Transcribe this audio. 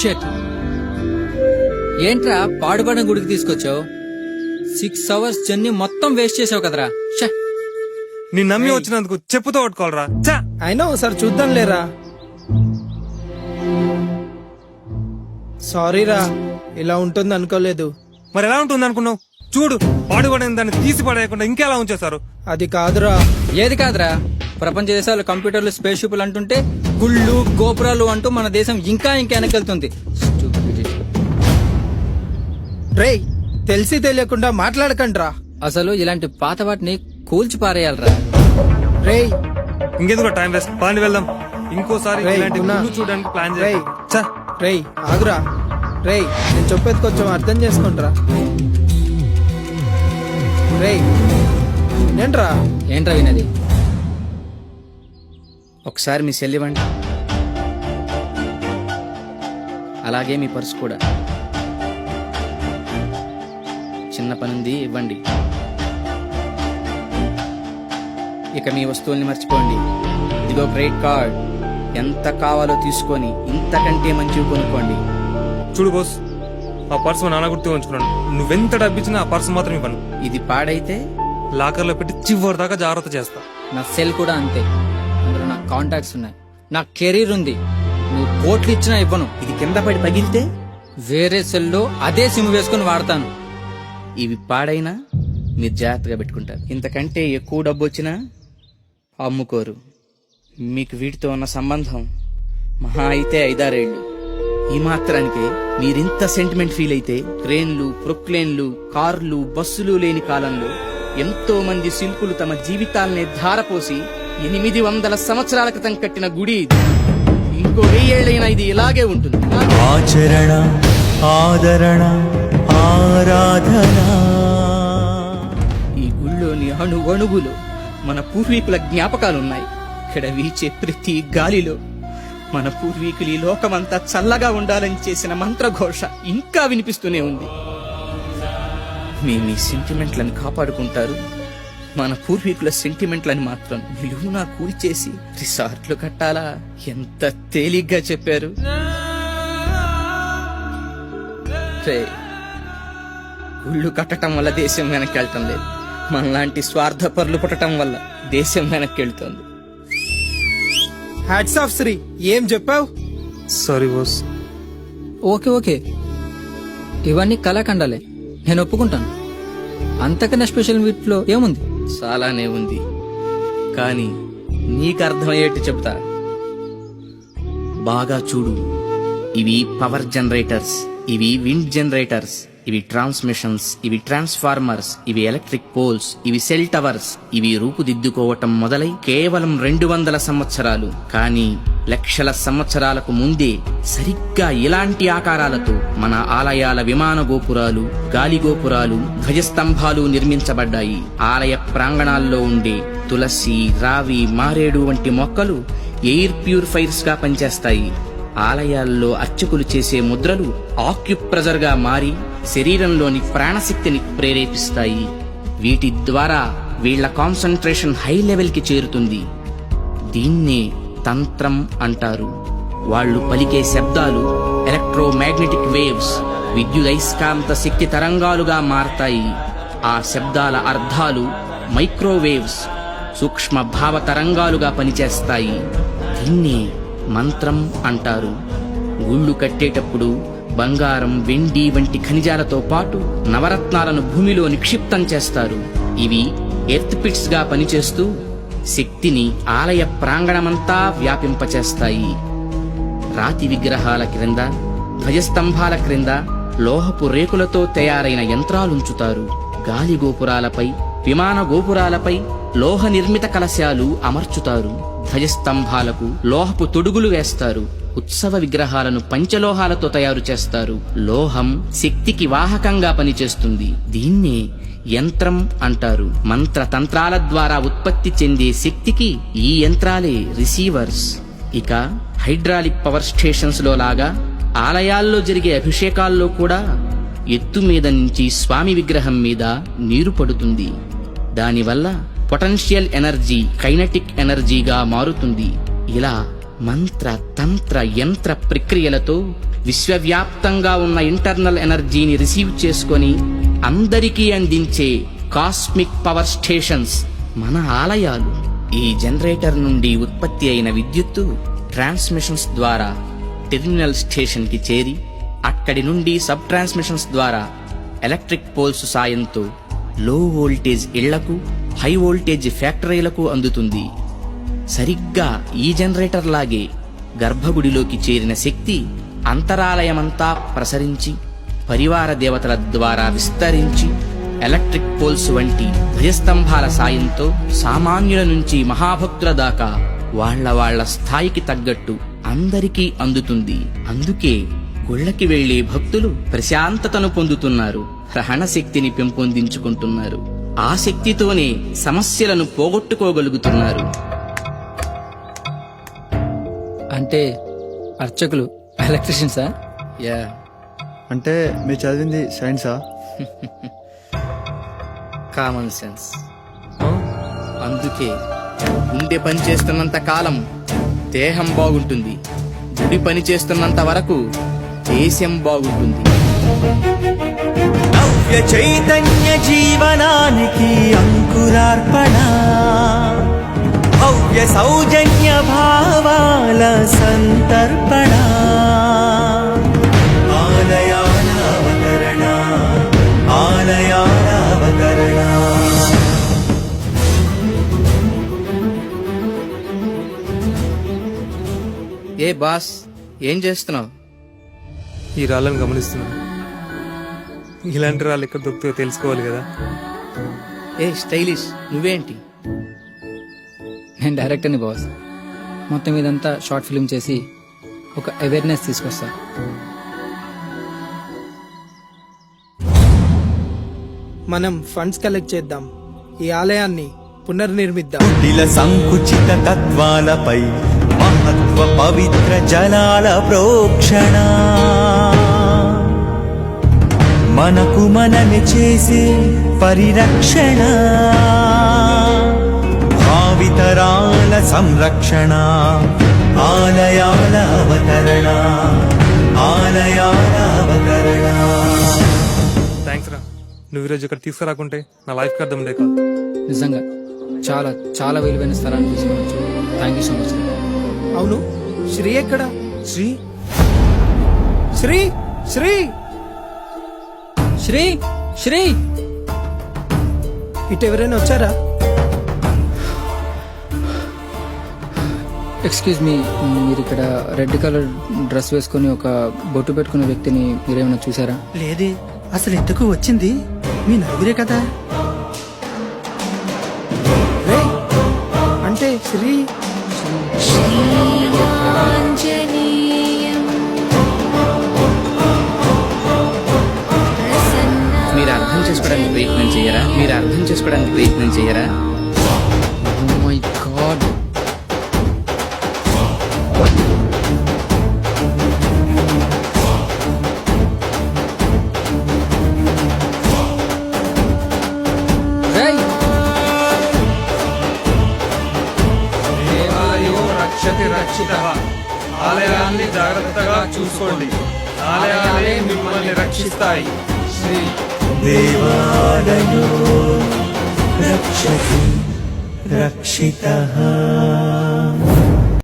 షెట్ ఏంట్రా పాడుపడిన గుడికి తీసుకొచ్చావు? సిక్స్ అవర్స్ జర్నీ మొత్తం వేస్ట్ చేసావు కదరా. షే నీ నమ్మి వచ్చినందుకు చెప్పుతో పట్టుకోవాలరా. చా అయినా ఒకసారి చూద్దాం లేరా. సారీ రా ఇలా ఉంటుంది అనుకోలేదు. మరి ఎలా ఉంటుంది అనుకున్నావు? చూడు పాడుపడిన దాన్ని తీసి పడేయకుండా ఇంకెలా ఉంచేశారు? అది కాదురా. ఏది కాదురా? ప్రపంచ దేశాలు కంప్యూటర్లు స్పేస్ షిప్లు అంటుంటే గుళ్ళు గోపురాలు అంటూ మన దేశం ఇంకా ఇంకా వెనకెళ్తుంది. రేయ్ తెలిసి తెలియకుండా మాట్లాడకండి రా అసలు ఇలాంటి పాత వాటిని కూల్చి పారేయాలరా. రేయ్. ఇంకెందుకు టైం వేస్ట్? పని వెళ్దాం. ఇంకోసారి రేయ్, ఇలాంటి. గుళ్ళు చూడడానికి ప్లాన్ రేయ్. చేయాలి చా రేయ్ ఆగురా. రేయ్ నేను చెప్పేది కొంచెం అర్థం చేసుకుంటారా. రేయ్ వినండ్రా ఏంట్రా వినది? ఒకసారి మీ సెల్ ఇవ్వండి. అలాగే మీ పర్స్ కూడా. చిన్న పనుంది ఇవ్వండి. ఇక మీ వస్తువుల్ని మర్చిపోండి. ఇదిగో క్రెడిట్ కార్డ్. ఎంత కావాలో తీసుకొని ఇంతకంటే మంచివి కొనుక్కోండి. చూడు బోస్ ఆ పర్స్ మా నాన్న గుర్తు ఉంచుకున్నాను నువ్వెంత డబ్బిచ్చినా ఆ పర్స్ మాత్రం ఇవ్వను. ఇది పాడైతే? లాకర్లో పెట్టి చివరి దాకా జాగ్రత్త చేస్తా. నా సెల్ కూడా అంతే. అందులో నా కాంటాక్ట్స్ ఉన్నాయి. నా కెరీర్ ఉంది. నువ్వు కోట్లు ఇచ్చినా ఇవ్వను. ఇది కింద పడి పగిలితే? వేరే సెల్లో అదే సిమ్ వేసుకుని వాడతాను. ఇవి పాడైనా మీరు జాగ్రత్తగా పెట్టుకుంటారు. ఇంతకంటే ఎక్కువ డబ్బు వచ్చినా అమ్ముకోరు. మీకు వీటితో ఉన్న సంబంధం మహా అయితే ఐదారేళ్ళు ఈ మాత్రానికి మీరింత సెంటిమెంట్ ఫీల్ అయితే ట్రైన్లు ప్రొక్లేన్లు కార్లు బస్సులు లేని కాలంలో ఎంతో మంది శిల్పులు తమ జీవితాల్ని ధారపోసి ఎనిమిది వందల సంవత్సరాల క్రితం కట్టిన గుడి. ఇది. ఇంకో వెయ్యేళ్ళైనా ఇది ఇలాగే ఉంటుంది. ఆచరణ ఆదరణ ఆరాధన. ఈ గుళ్ళోని అణువణువులో మన పూర్వీకుల జ్ఞాపకాలున్నాయి. ఇక్కడ వీచే ప్రతి గాలిలో మన పూర్వీకులు ఈ లోకమంతా చల్లగా ఉండాలని చేసిన మంత్రఘోష ఇంకా వినిపిస్తూనే ఉంది. మీ మీ సెంటిమెంట్లను కాపాడుకుంటారు. మన పూర్వీకుల సెంటిమెంట్లని మాత్రం నిలువునా కూల్చేసి రిసార్ట్లు కట్టాలా? ఎంత తేలిగ్గా చెప్పారు. గుళ్ళు కట్టడం వల్ల దేశం వెనక్కి వెళ్తాం లేదు. మనలాంటి స్వార్థపరులు పుట్టడం వల్ల దేశం వెనక్కి వెళ్తుంది హ్యాట్స్ ఆఫ్ శ్రీ ఏం చెప్పావు? Sorry boss okay okay. ఇవన్నీ కళాఖండాలే. నేను ఒప్పుకుంటాను. అంతకన్నా స్పెషల్ వీటిలో ఏముంది? చాలానే ఉంది. కానీ నీకు అర్థమయ్యేట్టు చెప్తా బాగా చూడు. ఇవి పవర్ జనరేటర్స్ ఇవి విండ్ జనరేటర్స్ ఇవి ట్రాన్స్మిషన్స్ ఇవి ట్రాన్స్ఫార్మర్స్ ఇవి ఎలక్ట్రిక్ పోల్స్ ఇవి సెల్ టవర్స్ ఇవి రూపుదిద్దుకోవటం మొదలై కేవలం రెండు వందల సంవత్సరాలు. కానీ లక్షల సంవత్సరాలకు ముందే సరిగ్గా ఇలాంటి ఆకారాలతో మన ఆలయాల విమాన గోపురాలు గాలి గోపురాలు ధ్వజస్తంభాలు నిర్మించబడ్డాయి. ఆలయ ప్రాంగణాల్లో ఉండే తులసి రావి మారేడు వంటి మొక్కలు ఎయిర్ ప్యూరిఫైర్స్గా పనిచేస్తాయి. ఆలయాల్లో అర్చకులు చేసే ముద్రలు ఆక్యుప్రెజర్గా మారి శరీరంలోని ప్రాణశక్తిని ప్రేరేపిస్తాయి. వీటి ద్వారా వీళ్ళ కాన్సన్ట్రేషన్ హై లెవెల్కి చేరుతుంది. దీన్నే తంత్రం అంటారు. వాళ్ళు పలికే శబ్దాలు ఎలక్ట్రోమాగ్నెటిక్ వేవ్స్ విద్యుదైస్కాంత శక్తి తరంగాలుగా మారతాయి. ఆ శబ్దాల అర్థాలు మైక్రోవేవ్స్ సూక్ష్మ భావ తరంగాలుగా పనిచేస్తాయి. దీన్నే మంత్రం అంటారు. గుళ్ళు కట్టేటప్పుడు బంగారం వెండి వంటి ఖనిజాలతో పాటు నవరత్నాలను భూమిలో నిక్షిప్తం చేస్తారు. ఇవి ఎర్త్ పిట్స్గా పనిచేస్తూ శక్తిని ఆలయ ప్రాంగణమంతా వ్యాపింపచేస్తాయి. రాతి విగ్రహాల క్రింద ధ్వజస్తంభాల క్రింద లోహపు రేకులతో తయారైన యంత్రాలుంచుతారు. గాలి గోపురాలపై విమాన గోపురాలపై లోహ నిర్మిత కలశాలు అమర్చుతారు. ధ్వజస్తంభాలకు లోహపు తొడుగులు వేస్తారు. ఉత్సవ విగ్రహాలను పంచలోహాలతో తయారు చేస్తారు. లోహం శక్తికి వాహకంగా పనిచేస్తుంది. దీన్నే యంత్రం అంటారు. మంత్ర తంత్రాల ద్వారా ఉత్పత్తి చెందే శక్తికి ఈ యంత్రాలే రిసీవర్స్. ఇక హైడ్రాలిక్ పవర్ స్టేషన్స్లో లాగా ఆలయాల్లో జరిగే అభిషేకాల్లో కూడా ఎత్తు మీద నుంచి స్వామి విగ్రహం మీద నీరు పడుతుంది. దానివల్ల పొటెన్షియల్ ఎనర్జీ కైనటిక్ ఎనర్జీగా మారుతుంది. ఇలా మంత్ర తంత్ర యంత్ర ప్రక్రియలతో విశ్వవ్యాప్తంగా ఉన్న ఇంటర్నల్ ఎనర్జీని రిసీవ్ చేసుకొని అందరికీ అందించే కాస్మిక్ పవర్ స్టేషన్స్ మన ఆలయాలు. ఈ జనరేటర్ నుండి ఉత్పత్తి అయిన విద్యుత్తు ట్రాన్స్మిషన్స్ ద్వారా టెర్మినల్ స్టేషన్కి చేరి అక్కడి నుండి సబ్ ట్రాన్స్మిషన్స్ ద్వారా ఎలక్ట్రిక్ పోల్స్ సాయంతో లో వోల్టేజ్ ఇళ్ళకు హై వోల్టేజ్ ఫ్యాక్టరీలకు అందుతుంది. సరిగ్గా ఈ జనరేటర్ లాగే గర్భగుడిలోకి చేరిన శక్తి అంతరాలయమంతా ప్రసరించి పరివార దేవతల ద్వారా విస్తరించి ఎలక్ట్రిక్ పోల్స్ వంటి ధ్వజస్తంభాల సాయంతో సామాన్యుల నుంచి మహాభక్తుల దాకా వాళ్ళ వాళ్ళ స్థాయికి తగ్గట్టు అందరికీ అందుతుంది. అందుకే గుళ్ళకి వెళ్ళే భక్తులు ప్రశాంతతను పొందుతున్నారు. గ్రహణ శక్తిని పెంపొందించుకుంటున్నారు. ఆ శక్తితోనే సమస్యలను పోగొట్టుకోగలుగుతున్నారు. అంటే అర్చకులు ఎలక్ట్రిషియన్సా యా. అంటే మీరు చదివింది సైన్సా కామన్ సెన్స్. అందుకే గుండె పని చేస్తున్నంత కాలం దేహం బాగుంటుంది. గుడి పని చేస్తున్నంత వరకు దేశం బాగుంటుంది. నవ్య చైతన్య జీవనానికి అంకురార్పణ. భవ్య సౌజన్య భావాల సంతర్పణ. ఏ బాస్ ఏం చేస్తున్నావు? ఈ రాళ్ళను గమనిస్తున్నా ఇలాంటి రాళ్ళు ఎక్కడ దొరుకుతాయో తెలుసుకోవాలి కదా. ఏ స్టైలిష్ నువ్వేంటి? నేను డైరెక్టర్ని బాస్. మొత్తం ఇదంతా షార్ట్ ఫిల్మ్ చేసి ఒక అవేర్నెస్ తీసుకొస్తా. మనం ఫండ్స్ కలెక్ట్ చేద్దాం. ఈ ఆలయాన్ని పునర్నిర్మిద్దాం. సంకుచిత తత్వాలపై మహత్వ పవిత్ర జలాల ప్రోక్షణ. మనకు మనని చేసే పరిరక్షణ. భావితరాల సంరక్షణ. ఆలయాల అవతరణ. ఆలయాల అవతరణ. థ్యాంక్స్ రా. నువ్వు ఈరోజు ఇక్కడ తీసుకురాకుంటే నా లైఫ్కి అర్థం కాదు నిజంగా చాలా చాలా విలువైన స్థలాన్ని తీసుకోవచ్చు థ్యాంక్ యూ సో మచ్ అవును. శ్రీ ఎక్కడ? శ్రీ? శ్రీ? శ్రీ? శ్రీ శ్రీ. ఇటు ఎవరైనా వచ్చారా? ఎక్స్క్యూజ్ మీ మీరు ఇక్కడ రెడ్ కలర్ డ్రెస్ వేసుకుని ఒక బొట్టు పెట్టుకున్న వ్యక్తిని మీరేమైనా చూసారా లేదే అసలు ఇంతకు వచ్చింది? మీ నలుగురే కదా. అంటే శ్రీ. శ్రీ. చేసుకోవడానికి ప్రయత్నం చేయరా? మీరు అర్థం చేసుకోవడానికి ప్రయత్నం చేయరా? మై గాడ్ రక్షతి రక్షిత. ఆలయాన్ని జాగ్రత్తగా చూసుకోండి. ఆలయాలే మిమ్మల్ని రక్షిస్తాయి. శ్రీ దేవాలయో రక్షతి రక్షితः